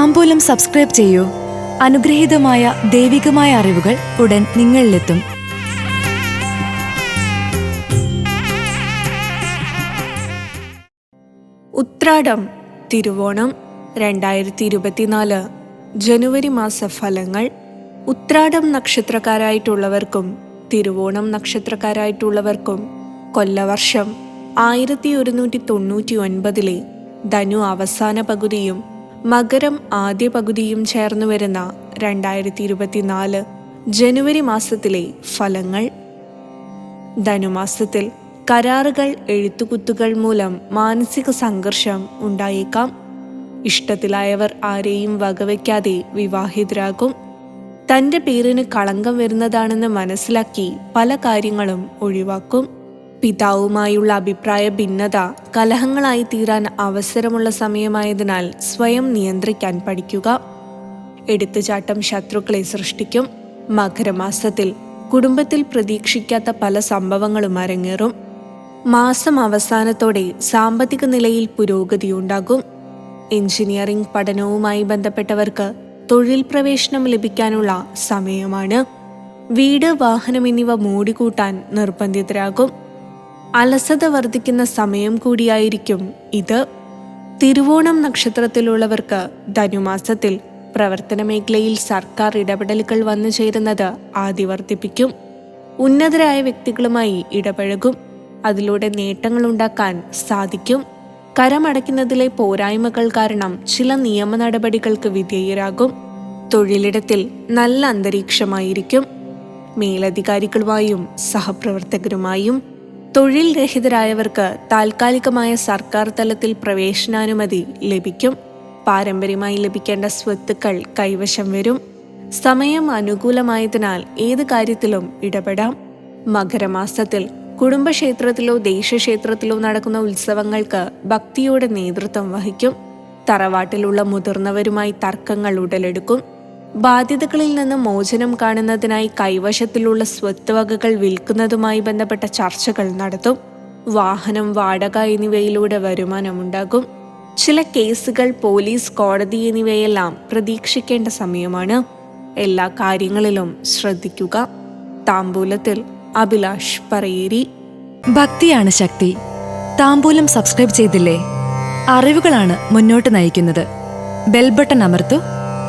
താമ്പൂലം subscribe ചെയ്യൂ. അനുഗ്രഹീതമായ ദൈവികമായ അറിവുകൾ ഉടൻ നിങ്ങളിലെത്തും. ഉത്രാടം തിരുവോണം രണ്ടായിരത്തി ഇരുപത്തിനാല് ജനുവരി മാസ ഫലങ്ങൾ ഉത്രാടം നക്ഷത്രക്കാരായിട്ടുള്ളവർക്കും തിരുവോണം നക്ഷത്രക്കാരായിട്ടുള്ളവർക്കും കൊല്ലവർഷം ആയിരത്തി ഒരുന്നൂറ്റി തൊണ്ണൂറ്റി ഒൻപതിലെ ധനു അവസാന പകുതിയും മകരം ആദ്യ പകുതിയും ചേർന്ന് വരുന്ന രണ്ടായിരത്തി ഇരുപത്തിനാല് ജനുവരി മാസത്തിലെ ഫലങ്ങൾ. ധനുമാസത്തിൽ കരാറുകൾ എഴുത്തുകുത്തുകൾ മൂലം മാനസിക സംഘർഷം ഉണ്ടായേക്കാം. ഇഷ്ടത്തിലായവർ ആരെയും വകവയ്ക്കാതെ വിവാഹിതരാകും. തന്റെ പേരിന് കളങ്കം വരുന്നതാണെന്ന് മനസ്സിലാക്കി പല കാര്യങ്ങളും ഒഴിവാക്കും. പിതാവുമായുള്ള അഭിപ്രായ ഭിന്നത കലഹങ്ങളായി തീരാൻ അവസരമുള്ള സമയമായതിനാൽ സ്വയം നിയന്ത്രിക്കാൻ പഠിക്കുക. എടുത്തുചാട്ടം ശത്രുക്കളെ സൃഷ്ടിക്കും. മകരമാസത്തിൽ കുടുംബത്തിൽ പ്രതീക്ഷിക്കാത്ത പല സംഭവങ്ങളും അരങ്ങേറും. മാസം അവസാനത്തോടെ സാമ്പത്തിക നിലയിൽ പുരോഗതി ഉണ്ടാകും. എഞ്ചിനീയറിംഗ് പഠനവുമായി ബന്ധപ്പെട്ടവർക്ക് തൊഴിൽ പ്രവേശനം ലഭിക്കാനുള്ള സമയമാണ്. വീട് വാഹനം എന്നിവ മൂടിക്കൂട്ടാൻ നിർബന്ധിതരാകും. അലസത വർദ്ധിക്കുന്ന സമയം കൂടിയായിരിക്കും ഇത്. തിരുവോണം നക്ഷത്രത്തിലുള്ളവർക്ക് ധനുമാസത്തിൽ പ്രവർത്തന മേഖലയിൽ സർക്കാർ ഇടപെടലുകൾ വന്നു ചേരുന്നത് ആദ്യ വർദ്ധിപ്പിക്കും ഉന്നതരായ വ്യക്തികളുമായി ഇടപഴകും. അതിലൂടെ നേട്ടങ്ങൾ ഉണ്ടാക്കാൻ സാധിക്കും. കരമടയ്ക്കുന്നതിലെ പോരായ്മകൾ കാരണം ചില നിയമ നടപടികൾക്ക് വിധേയരാകും. തൊഴിലിടത്തിൽ നല്ല അന്തരീക്ഷമായിരിക്കും. മേലധികാരികളുമായും സഹപ്രവർത്തകരുമായും തൊഴിൽ രഹിതരായവർക്ക് താൽക്കാലികമായ സർക്കാർ തലത്തിൽ പ്രവേശനാനുമതി ലഭിക്കും. പാരമ്പര്യമായി ലഭിക്കേണ്ട സ്വത്തുക്കൾ കൈവശം വരും. സമയം അനുകൂലമായതിനാൽ ഏത് കാര്യത്തിലും ഇടപെടാം. മകരമാസത്തിൽ കുടുംബക്ഷേത്രത്തിലോ ദേശക്ഷേത്രത്തിലോ നടക്കുന്ന ഉത്സവങ്ങൾക്ക് ഭക്തിയോടെ നേതൃത്വം വഹിക്കും. തറവാട്ടിലുള്ള മുതിർന്നവരുമായി തർക്കങ്ങൾ ഉടലെടുക്കും. ബാധ്യതകളിൽ നിന്ന് മോചനം കാണുന്നതിനായി കൈവശത്തിലുള്ള സ്വത്ത് വകകൾ വിൽക്കുന്നതുമായി ബന്ധപ്പെട്ട ചർച്ചകൾ നടത്തും. വാഹനം വാടക എന്നിവയിലൂടെ വരുമാനമുണ്ടാകും. ചില കേസുകൾ പോലീസ് കോടതി എന്നിവയെല്ലാം പ്രതീക്ഷിക്കേണ്ട സമയമാണ്. എല്ലാ കാര്യങ്ങളിലും ശ്രദ്ധിക്കുക. താമ്പൂലത്തിൽ അഭിലാഷ് പറയേരി. ഭക്തിയാണ് ശക്തി. താമ്പൂലം സബ്സ്ക്രൈബ് ചെയ്തില്ലേ? അറിവുകളാണ് മുന്നോട്ട് നയിക്കുന്നത്. ബെൽബട്ടൺ അമർത്തു.